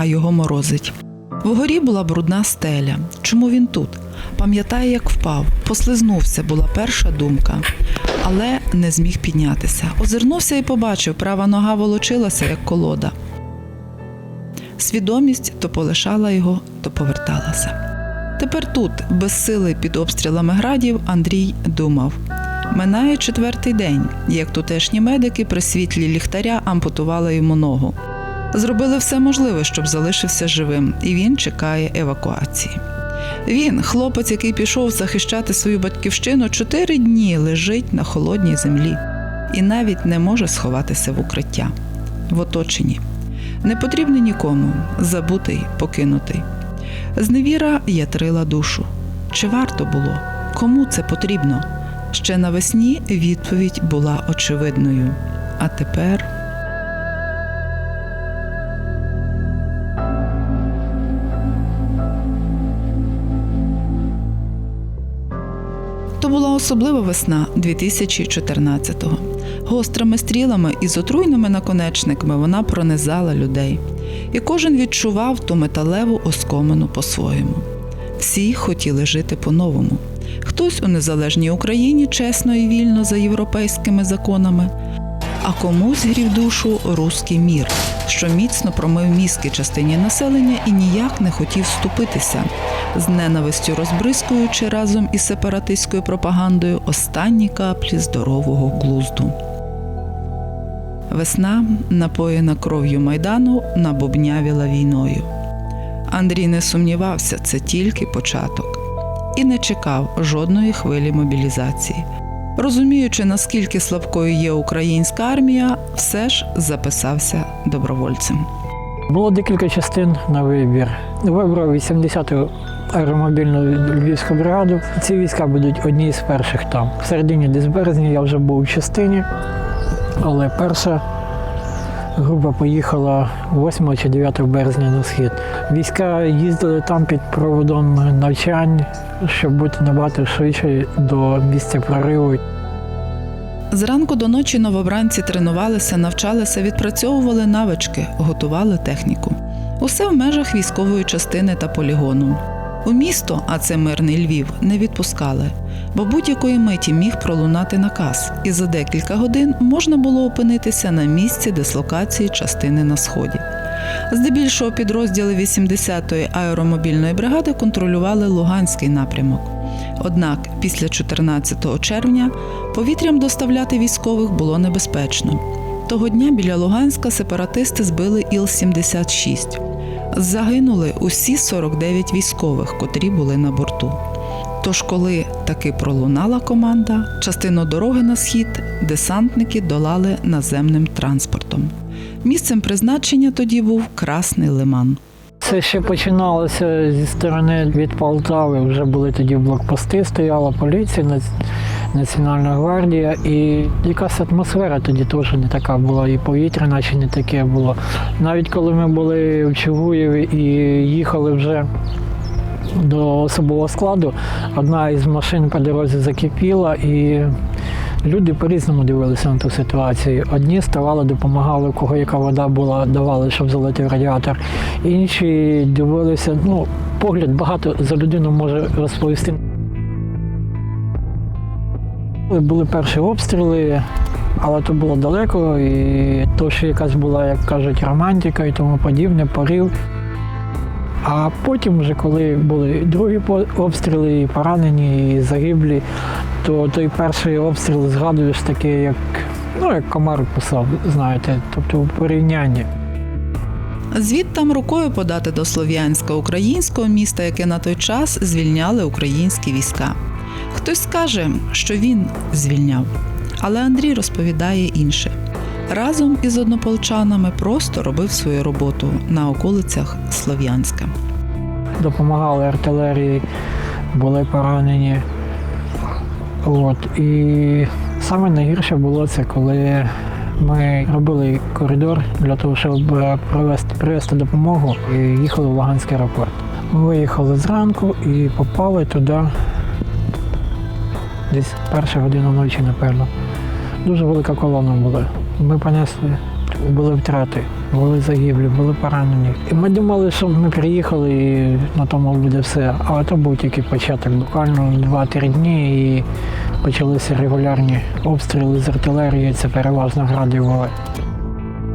а його морозить. Вгорі була брудна стеля. Чому він тут? Пам'ятає, як впав, послизнувся, була перша думка, але не зміг піднятися. Озирнувся і побачив, права нога волочилася, як колода. Свідомість то полишала його, то поверталася. Тепер тут, без сили під обстрілами градів, Андрій думав. Минає четвертий день, як тутешні медики при світлі ліхтаря ампутували йому ногу. Зробили все можливе, щоб залишився живим, і він чекає евакуації. Він, хлопець, який пішов захищати свою батьківщину, чотири дні лежить на холодній землі і навіть не може сховатися в укриття в оточенні. Не потрібний нікому, забутий, покинутий. Зневіра ятрила душу. Чи варто було? Кому це потрібно? Ще навесні відповідь була очевидною. А тепер. Особлива весна 2014-го. Гострими стрілами і з отруйними наконечниками вона пронизала людей. І кожен відчував ту металеву оскомину по-своєму. Всі хотіли жити по-новому. Хтось у незалежній Україні чесно і вільно за європейськими законами, а комусь грів душу руський мір, що міцно промив мізки частині населення і ніяк не хотів вступитися, з ненавистю розбризкуючи разом із сепаратистською пропагандою останні каплі здорового глузду. Весна, напоєна кров'ю майдану, набубнявіла війною. Андрій не сумнівався, це тільки початок, і не чекав жодної хвилі мобілізації. Розуміючи, наскільки слабкою є українська армія, все ж записався добровольцем. Було декілька частин на вибір. Вибрав 80-ту аеромобільну львівську бригаду. Ці війська будуть одні з перших там. В середині десь березня я вже був в частині, але перша група поїхала 8 чи 9 березня на схід. Війська їздили там під проводом навчань, щоб бути набагато швидше до місця прориву. Зранку до ночі новобранці тренувалися, навчалися, відпрацьовували навички, готували техніку. Усе в межах військової частини та полігону. У місто, а це мирний Львів, не відпускали, бо будь-якої миті міг пролунати наказ, і за декілька годин можна було опинитися на місці дислокації частини на сході. Здебільшого підрозділи 80-ї аеромобільної бригади контролювали Луганський напрямок. Однак після 14 червня повітрям доставляти військових було небезпечно. Того дня біля Луганська сепаратисти збили Іл-76. Загинули усі 49 військових, котрі були на борту. Тож, коли таки пролунала команда, частину дороги на схід десантники долали наземним транспортом. Місцем призначення тоді був Красний Лиман. Це ще починалося зі сторони від Полтави. Вже були тоді блокпости, стояла поліція, Національна гвардія, і якась атмосфера тоді теж не така була, і повітря наче не таке було. Навіть коли ми були в Чугуєві і їхали вже до особового складу, одна із машин по дорозі закипіла і. Люди по-різному дивилися на ту ситуацію. Одні ставали, допомагали, у кого яка вода була, давали, щоб залити радіатор. Інші дивилися, ну, погляд багато за людину може розповісти. Були перші обстріли, але то було далеко, і то, що якась була, як кажуть, романтика і тому подібне, порив. А потім, вже коли були другі обстріли, і поранені, і загиблі, то той перший обстріл згадуєш таке, як, ну, як комар писав, знаєте, тобто в порівнянні. Звідтам рукою подати до Слов'янська українського міста, яке на той час звільняли українські війська. Хтось скаже, що він звільняв, але Андрій розповідає інше. Разом із однополчанами просто робив свою роботу на околицях Слов'янська. Допомагали артилерії, були поранені. От. І саме найгірше було це, коли ми робили коридор для того, щоб е, привезти, привезти допомогу і їхали в Луганський аеропорт. Ми виїхали зранку і попали туди десь перша година ночі, напевно. Дуже велика колона була. Ми понесли були втрати, були загиблі, були поранені. І ми думали, що ми приїхали і на тому буде все. Але то був тільки початок. Буквально 2-3 дні і почалися регулярні обстріли з артилерії. Це переважно гради.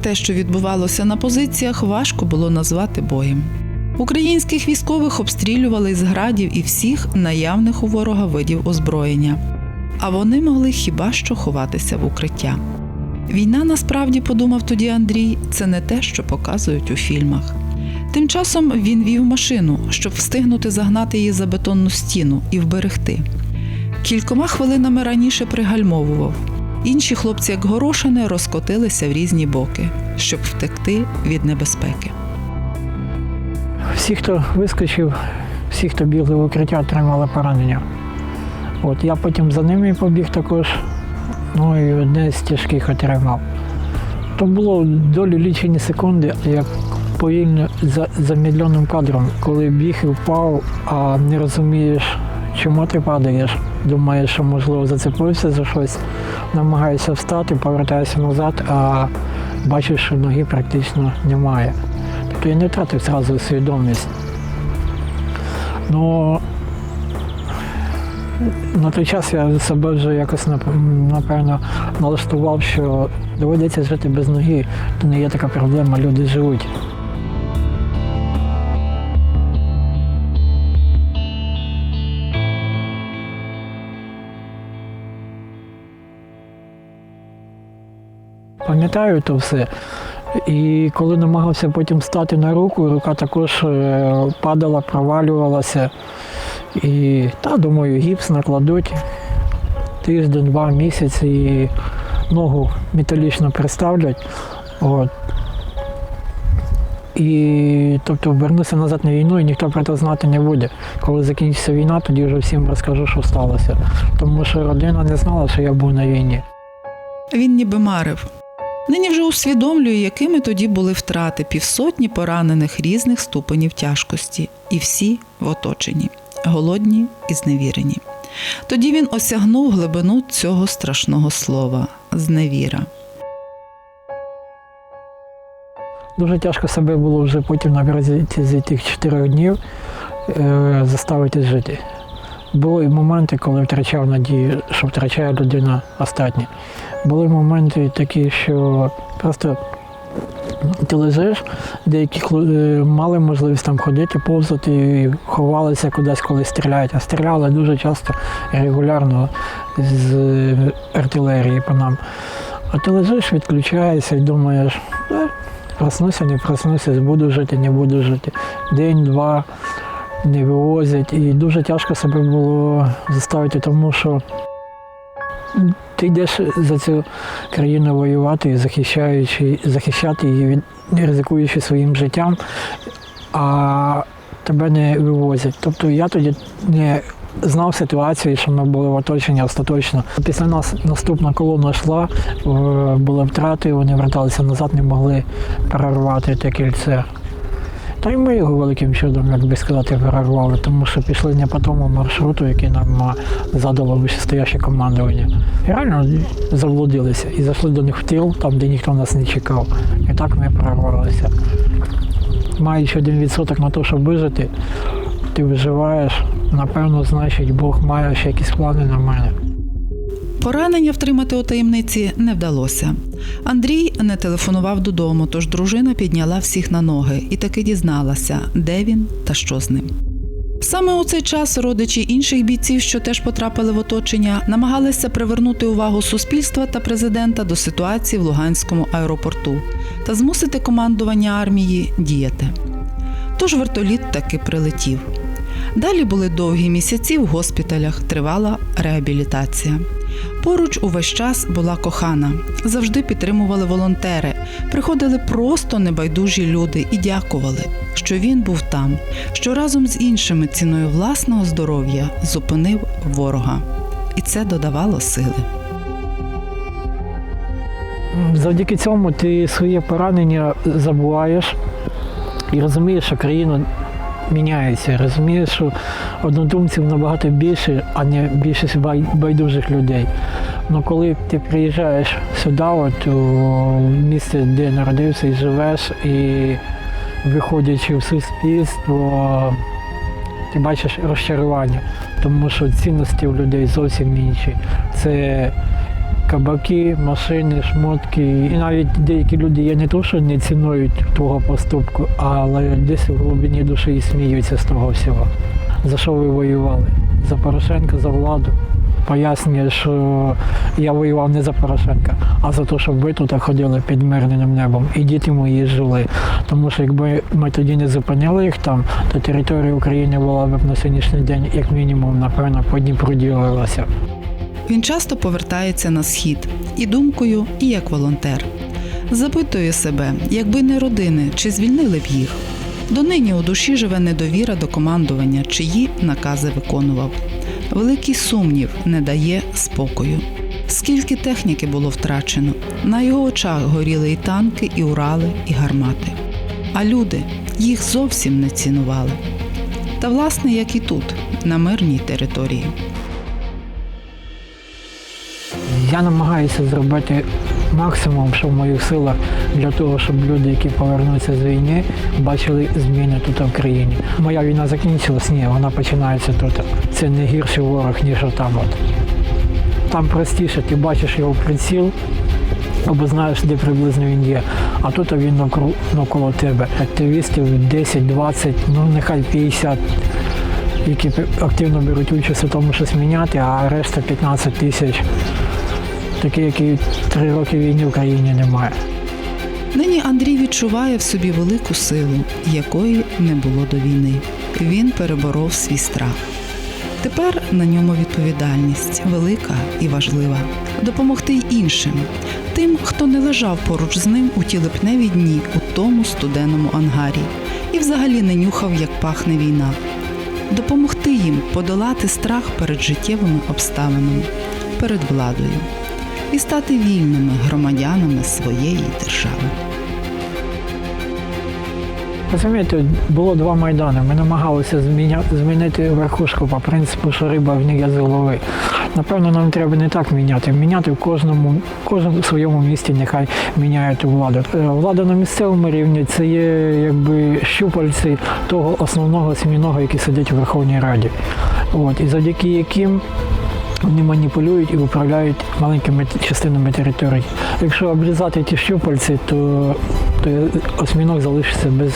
Те, що відбувалося на позиціях, важко було назвати боєм. Українських військових обстрілювали з градів і всіх наявних у ворога видів озброєння. А вони могли хіба що ховатися в укриття. Війна насправді, подумав тоді Андрій, це не те, що показують у фільмах. Тим часом він вів машину, щоб встигнути загнати її за бетонну стіну і вберегти. Кількома хвилинами раніше пригальмовував. Інші хлопці, як горошини, розкотилися в різні боки, щоб втекти від небезпеки. Всі, хто вискочив, всі, хто бігли в укриття, отримали поранення. От, я потім за ними побіг також, ну і одне з тяжких отримав. То було долі лічені секунди, як повільно за замедленим кадром, коли біг і впав, а не розумієш, чому ти падаєш. Думаєш, що можливо зацепився за щось, намагаєшся встати, повертаєшся назад, а бачиш, що ноги практично немає. Тобто я не втратив зразу свідомість. Ну на той час я себе вже якось напевно налаштував, що доведеться жити без ноги, то не є така проблема, люди живуть. Пам'ятаю то все. І коли намагався потім стати на руку, рука також е, падала, провалювалася. І та, думаю, гіпс накладуть тиждень, два місяці і ногу металічно приставлять. От. І тобто вернуся назад на війну і ніхто про це знати не буде. Коли закінчиться війна, тоді вже всім розкажу, що сталося. Тому що родина не знала, що я був на війні. Він ніби марив. Нині вже усвідомлює, якими тоді були втрати півсотні поранених різних ступенів тяжкості, і всі в оточенні, голодні і зневірені. Тоді він осягнув глибину цього страшного слова зневіра. Дуже тяжко себе було вже потім на протязі тих чотирьох днів е, заставити жити. Були моменти, коли втрачав надію, що втрачає людина останнє. Були моменти такі, що просто ти лежиш, деякі е, мали можливість там ходити, повзати, і ховалися кудись, коли стріляють, а стріляли дуже часто регулярно з артилерії по нам. А ти лежиш, відключаєшся і думаєш, «Е, проснуся, не проснуся, буду жити, не буду жити. День, два не вивозять. І дуже тяжко себе було заставити, тому що ти йдеш за цю країну воювати, захищаючи, захищати її, від, ризикуючи своїм життям, а тебе не вивозять. Тобто я тоді не знав ситуацію, що ми були в оточенні остаточно. Після нас наступна колона йшла, були втрати, вони верталися назад, не могли перервати те кільце. Та й ми його великим чудом, як би сказати, перервали, тому що пішли не по тому маршруту, який нам задало вищестояще командування. І реально заблудилися і зайшли до них в тил, там, де ніхто нас не чекав. І так ми прорвалися. Маючи один відсоток на те, щоб вижити, ти виживаєш, напевно, значить, Бог має ще якісь плани на мене. Поранення втримати у таємниці не вдалося. Андрій не телефонував додому, тож дружина підняла всіх на ноги і таки дізналася, де він та що з ним. Саме у цей час родичі інших бійців, що теж потрапили в оточення, намагалися привернути увагу суспільства та президента до ситуації в Луганському аеропорту та змусити командування армії діяти. Тож вертоліт таки прилетів. Далі були довгі місяці в госпіталях, тривала реабілітація. Поруч увесь час була кохана, завжди підтримували волонтери, приходили просто небайдужі люди і дякували, що він був там, що разом з іншими ціною власного здоров'я зупинив ворога. І це додавало сили. Завдяки цьому ти своє поранення забуваєш і розумієш, що країна міняється. Розумієш, що однодумців набагато більше, а не більшість бай- байдужих людей. Ну коли ти приїжджаєш сюди, от у місце, де народився і живеш, і виходячи в суспільство, ти бачиш розчарування, тому що цінності у людей зовсім інші. Це кабаки, машини, шмотки. І навіть деякі люди є не то, що не цінують твого поступку, але десь в глибині душі і сміються з того всього. За що ви воювали? За Порошенка, за владу. Пояснює, що я воював не за Порошенка, а за те, щоб ви тут ходили під мирним небом і діти мої жили. Тому що якби ми тоді не зупинили їх там, то територія України була б на сьогоднішній день, як мінімум, напевно, по. Він часто повертається на схід і думкою, і як волонтер. Запитує себе, якби не родини, чи звільнили б їх. Донині у душі живе недовіра до командування, чиї накази виконував. Великий сумнів не дає спокою. Скільки техніки було втрачено, на його очах горіли і танки, і урали, і гармати. А люди їх зовсім не цінували. Та власне, як і тут, на мирній території. Я намагаюся зробити максимум, що в моїх силах, для того, щоб люди, які повернуться з війни, бачили зміни тут в країні. Моя війна закінчилась, ні, вона починається тут. Це не гірший ворог, ніж там. От. Там простіше, ти бачиш його приціл, або знаєш, де приблизно він є. А тут він навколо тебе. Активістів 10, 20, ну нехай 50 які активно беруть участь у тому, що міняти, а решта 15 тисяч, такі, які три роки війни в країні немає. Нині Андрій відчуває в собі велику силу, якої не було до війни. Він переборов свій страх. Тепер на ньому відповідальність велика і важлива допомогти й іншим, тим, хто не лежав поруч з ним у ті липневі дні у тому студеному ангарі і взагалі не нюхав, як пахне війна. Допомогти їм подолати страх перед життєвими обставинами, перед владою і стати вільними громадянами своєї держави. Розумієте, було два майдани. Ми намагалися змінити верхушку по принципу, що риба в ній з голови. Напевно, нам треба не так міняти. Міняти в кожному, кожному своєму місті нехай міняє ту владу. Е, Влада на місцевому рівні це є якби щупальці того основного сміного, який сидить у Верховній Раді. От, і завдяки яким вони маніпулюють і управляють маленькими частинами території. Якщо обрізати ті щупальці, то, то осьміног залишиться без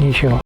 нічого.